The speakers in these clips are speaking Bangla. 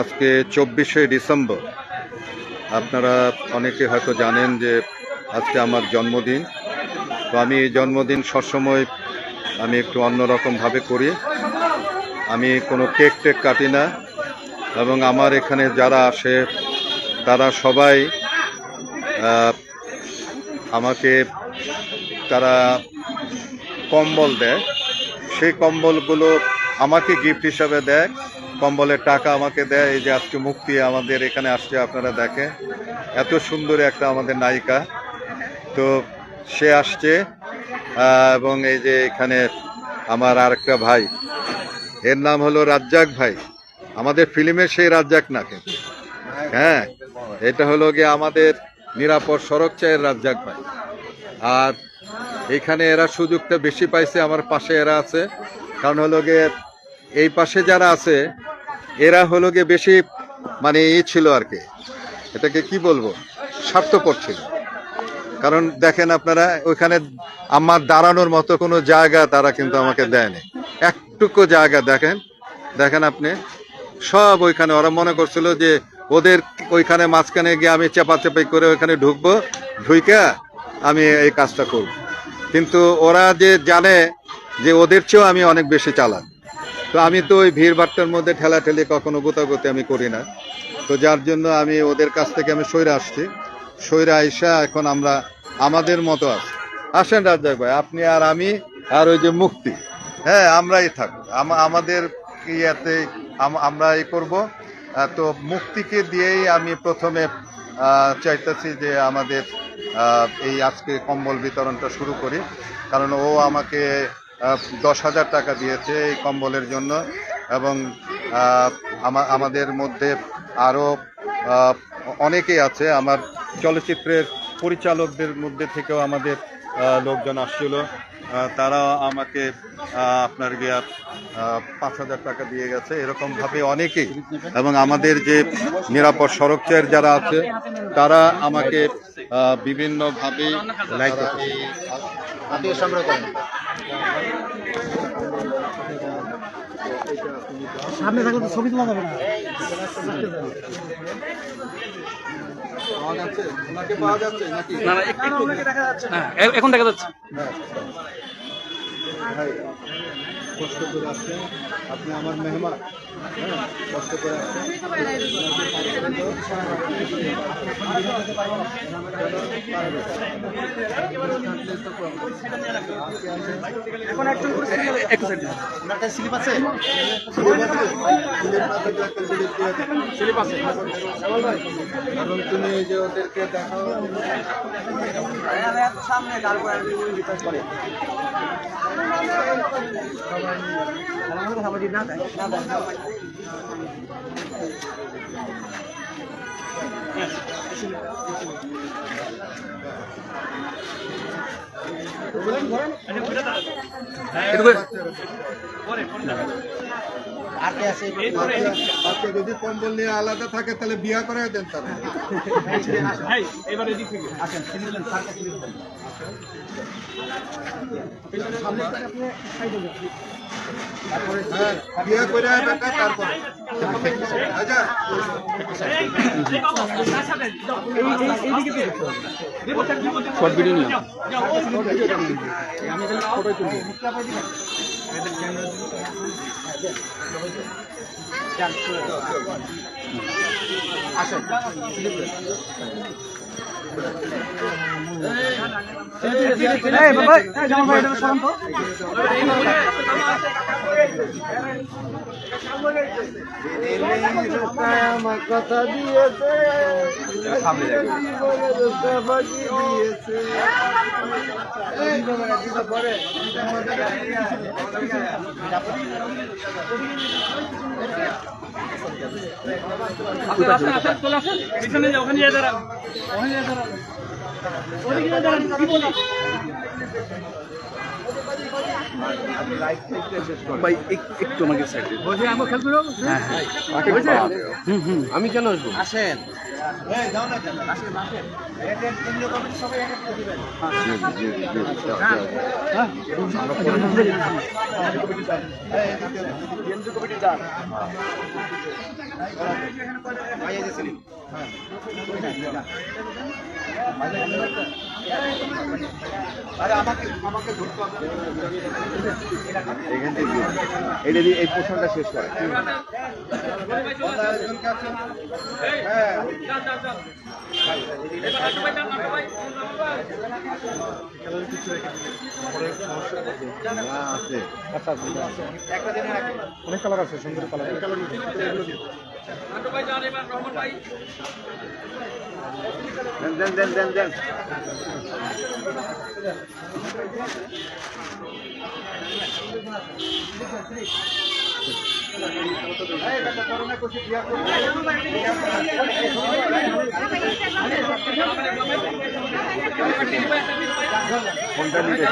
আজকে চব্বিশে ডিসেম্বর। আপনারা অনেকে হয়তো জানেন যে আজকে আমার জন্মদিন। তো আমি এই জন্মদিন সবসময় আমি একটু অন্যরকমভাবে করি। আমি কোনো কেক টেক কাটি না এবং আমার এখানে যারা আসে, তারা সবাই আমাকে তারা কম্বল দেয়। সেই কম্বলগুলো আমাকে গিফট হিসাবে দেয়। কম্বলের টাকা আমাকে দেয়, এই যে আজকে মুক্তি আমাদের এখানে আসছে, আপনারা দেখেন। এত সুন্দর একটা আমাদের নায়িকা। তো সে আসছে এবং এই যে এখানে আমার আরেকটা ভাই। এর নাম হলো রাজ্জাক ভাই। আমাদের ফিল্মের সেই রাজ্জাক না কিন্তু। হ্যাঁ এটা হলো গিয়ে আমাদের নিরাপদ সড়ক চায়ের রাজ্জাক ভাই। আর এখানে এরা সুযোগটা বেশি পাইছে, আমার পাশে এরা আছে। কারণ হলো গিয়ে এই পাশে যারা আছে এরা হলো গিয়ে বেশি মানে ই ছিল আর কি। এটাকে কি বলব? স্বার্থপর ছিল। কারণ দেখেন আপনারা, ওইখানে আমার দাঁড়ানোর মতো কোনো জায়গা তারা কিন্তু আমাকে দেয়নি। একটুকু জায়গা দেখেন। দেখেন আপনি, সব ওইখানে ওরা মনে করছিল যে ওদের ওইখানে মাঝখানে গিয়ে আমি চেপাচেপি করে ওইখানে ঢুকবো, ঢুইকা আমি এই কাজটা করব। কিন্তু ওরা যে জানে যে ওদের চেয়েও আমি অনেক বেশি চালাক। তো আমি তো ওই ভিড় ভাট্টার মধ্যে ঠেলাঠেলি কখনো গোতাগতি আমি করি না। তো যার জন্য আমি ওদের কাছ থেকে আমি সইরে আসছি। সইরে আইসা এখন আমরা আমাদের মতো আছি। আসেন রাজ্জাক ভাই, আপনি আর আমি আর ওই যে মুক্তি। হ্যাঁ আমরাই থাকব। আম- আমাদের ইয়াতে আমরা এই করব। তো মুক্তিকে দিয়েই আমি প্রথমে চাইতেছি যে আমাদের এই আজকে কম্বল বিতরণটা শুরু করি। কারণ ও আমাকে দশ হাজার টাকা দিয়েছে এই কম্বলের জন্য এবং আমাদের মধ্যে আরও অনেকেই আছে। আমার চলচ্চিত্রের পরিচালকদের মধ্যে থেকেও আমাদের লোকজন আসছিল। তারা আমাকে আপনার গিয়া পাঁচ হাজার টাকা দিয়ে গেছে। এরকমভাবে অনেকেই এবং আমাদের যে নিরাপদ সড়ক যারা আছে তারা আমাকে বিভিন্নভাবে তারা এই- আত্মীয় সংগ্রহ করেন সামনে থাকলে তো ছবি তোলা যাবে না যাচ্ছে? ওনাকে পাওয়া যাচ্ছে নাকি? না না একটু একটু হ্যাঁ এখন দেখা যাচ্ছে কষ্ট করে আসছেন আপনি আমার মেহমান কষ্ট করে আসছেন একটু সাইড স্লিপ আছে? স্লিপ আছে। এবং তুমি যে ওদেরকে দেখাও। একটু করে- আর কে আছে আজকে যদি কম্বল নিয়ে আলাদা থাকে তাহলে বিয়া করে দেন তারা বিয়া করে তারপরে আচ্ছা আসেন বাবা জামাল ভাই কথা পিছনে ওখানে যায় দাঁড়ান ওখানে যায় দাঁড়ান ওদিকে দাঁড়ান কি বলি ভাই একটু আমাকে সাইড হ্যাঁ হ্যাঁ। আমি কেন আসব? আসেন। আমাকে আমাকে ধরতে হবে। এখান থেকে এটা দিয়ে এই পোশাকটা শেষ করে। অনেক কালার আছে সুন্দর কালার দেন দেন দেন দেন দেন কোনটা নিতে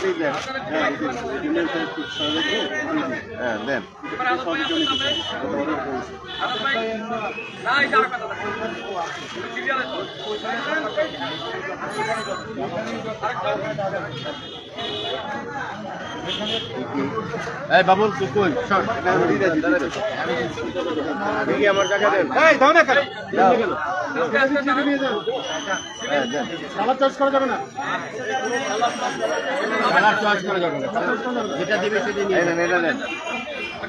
এটাই দেন হ্যাঁ এটাই। হ্যাঁ এই বাবুল দেখি আমার টাকা দেন। এই দাও না হ্যাঁ দেন করা যাবে না? কালার চয়েস করা যাবে না। যেটা দিবে সেটা নিয়ে নেন এটা নেন। আর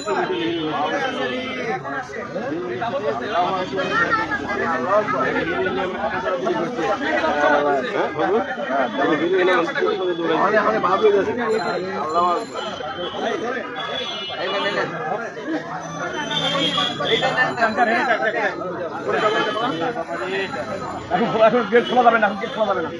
তো এখন খোলা যাবে না এখন গেট খোলা যাবে না।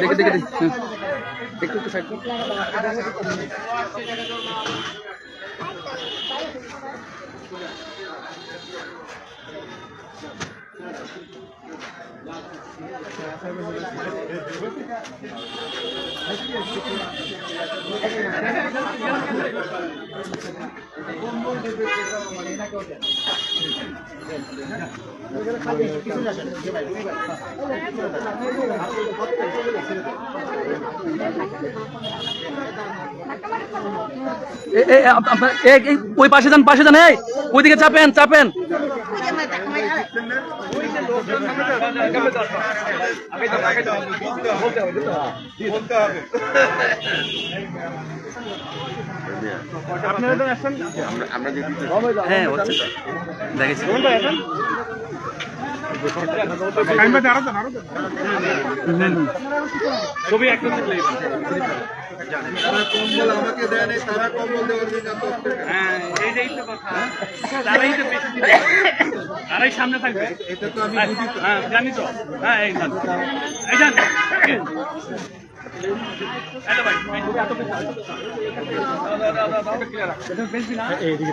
দেখে দেখে একটু একটু সাইড এ- এ- ওই পাশে যান পাশে যান এই ওইদিকে চাপেন চাপেন। আমরা যদি হ্যাঁ হচ্ছে। দেখেছি ছবি একটা কম্বল আমাকে দেন এই তারা কম্বল দেওয়ার জন্য। হ্যাঁ এইটাই তো কথা তারাই তো বেশি দিবে তারাই সামনে থাকবে এটা তো আমি। হ্যাঁ জানি তো হ্যাঁ এই যান এই বেশি এইদিকে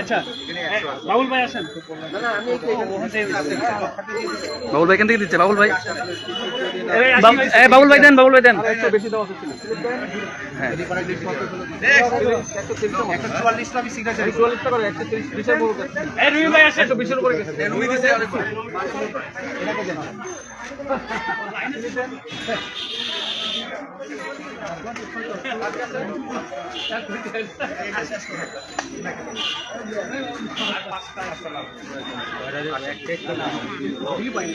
আচ্ছা বাবুল ভাই আসেন। বাবুল ভাই এখান থেকে দিচ্ছে বাবুল ভাই। বাবুল ভাই। দেন বাবুল ভাই দেন। একশো চুয়াল্লিশ আমি সিগনেচার এই রুমি ভাই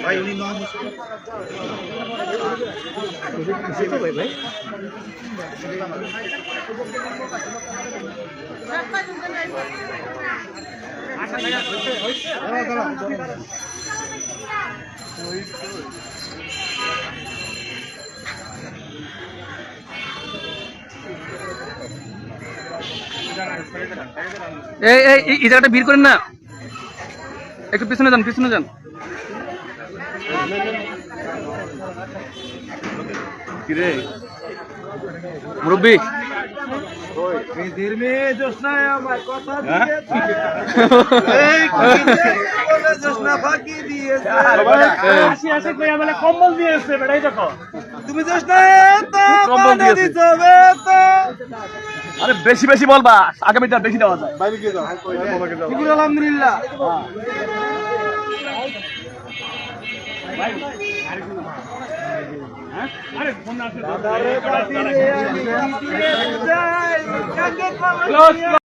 ভাই উনি নন এই এই এই- এই জায়গাটা ভিড় করেন না। একটু পিছনে যান পিছনে যান। মুরব্বী। কম্বল দিয়েছে আরে বেশি বেশি বলবা আগামীটা বেশি দেওয়া যায়। আলহামদুলিল্লাহ আরে আছে ক্লোজ।